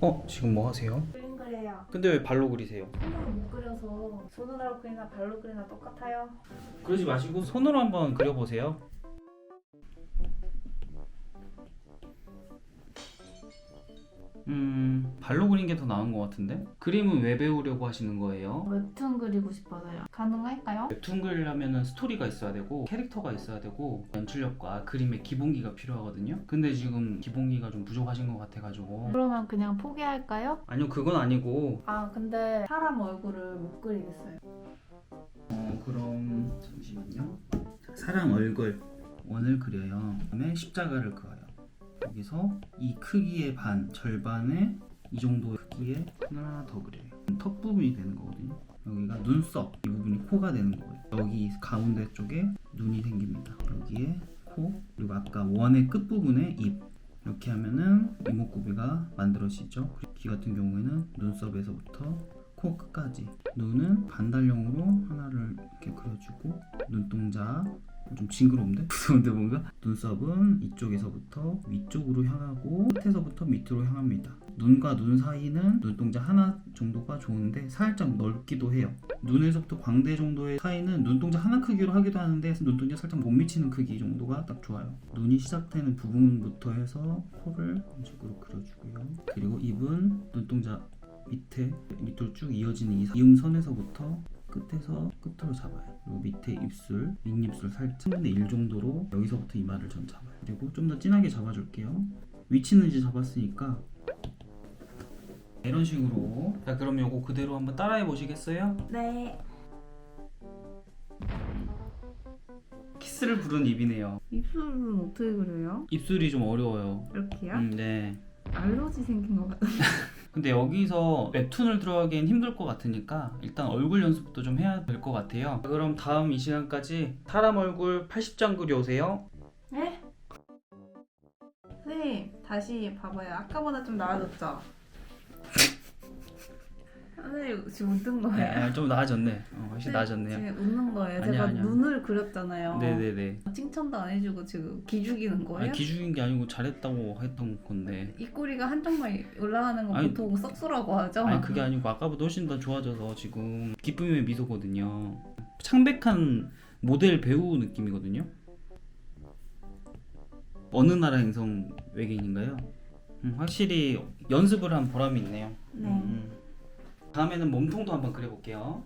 어 지금 뭐 하세요? 그림 그려요. 근데 왜 발로 그리세요? 손으로 못 그려서 손으로 그리나 발로 그리나 똑같아요. 그러지 마시고 손으로 한번 그려보세요. 발로 그린 게 더 나은 것 같은데 그림은 왜 배우려고 하시는 거예요? 웹툰 그리고 싶어서요. 가능할까요? 웹툰 그리려면 스토리가 있어야 되고 캐릭터가 있어야 되고 연출력과 그림의 기본기가 필요하거든요. 근데 지금 기본기가 좀 부족하신 것 같아가지고 그러면 그냥 포기할까요? 아니요 그건 아니고 아 근데 사람 얼굴을 못 그리겠어요. 어 그럼 잠시만요. 자, 사람 얼굴 원을 그려요. 그다음에 십자가를 그어요. 여기서 이 크기의 반 절반의 이 정도의 크기의 하나 더 그려요. 턱 부분이 되는 거거든요. 여기가 눈썹 이 부분이 코가 되는 거예요. 여기 가운데 쪽에 눈이 생깁니다. 여기에 코 그리고 아까 원의 끝 부분에 입 이렇게 하면은 이목구비가 만들어지죠. 귀 같은 경우에는 눈썹에서부터 코 끝까지 눈은 반달형으로 하나를 이렇게 그려주고 눈동자 좀 징그러운데? 무서운데 뭔가? 눈썹은 이쪽에서부터 위쪽으로 향하고 끝에서부터 밑으로 향합니다 눈과 눈 사이는 눈동자 하나 정도가 좋은데 살짝 넓기도 해요 눈에서부터 광대 정도의 사이는 눈동자 하나 크기로 하기도 하는데 눈동자 살짝 못 미치는 크기 정도가 딱 좋아요 눈이 시작되는 부분부터 해서 코를 이런 식으로 그려주고요 그리고 입은 눈동자 밑에 밑으로 쭉 이어지는 이 이음선에서부터 끝에서 끝으로 잡아요. 그리고 밑에 입술, 윗입술 살짝 3분의 1 정도로 여기서부터 이마를 전 잡아요. 그리고 좀 더 진하게 잡아줄게요. 위치는 이제 잡았으니까 이런 식으로 자 그럼 요거 그대로 한번 따라해 보시겠어요? 네. 키스를 부른 입이네요. 입술은 어떻게 그려요? 입술이 좀 어려워요. 이렇게요? 음, 네. 알러지 생긴 것 같아요. 근데 여기서 웹툰을 들어가기엔 힘들 것 같으니까 일단 얼굴 연습부터 좀 해야 될 것 같아요. 그럼 다음 이 시간까지 사람 얼굴 80장 그려오세요. 네? 선생님 다시 봐봐요. 아까보다 좀 나아졌죠? 선생님 지금 웃는 네, 거예요? 아, 좀 나아졌네. 어, 훨씬 네, 나아졌네요. 지금 웃는 거예요. 아니야, 제가 아니야. 눈을 그렸잖아요. 네네네. 칭찬도 안 해주고 지금 기죽이는 거예요? 아, 기죽인 게 아니고 잘했다고 했던 건데. 입꼬리가 한쪽만 올라가는 거 아니, 보통 썩소라고 하죠? 아니 그게 아니고 아까보다 훨씬 더 좋아져서 지금 기쁨의 미소거든요. 창백한 모델 배우 느낌이거든요. 어느 나라 행성 외계인인가요? 음, 확실히 연습을 한 보람이 있네요. 네. 음. 다음에는 몸통도 한번 그려볼게요.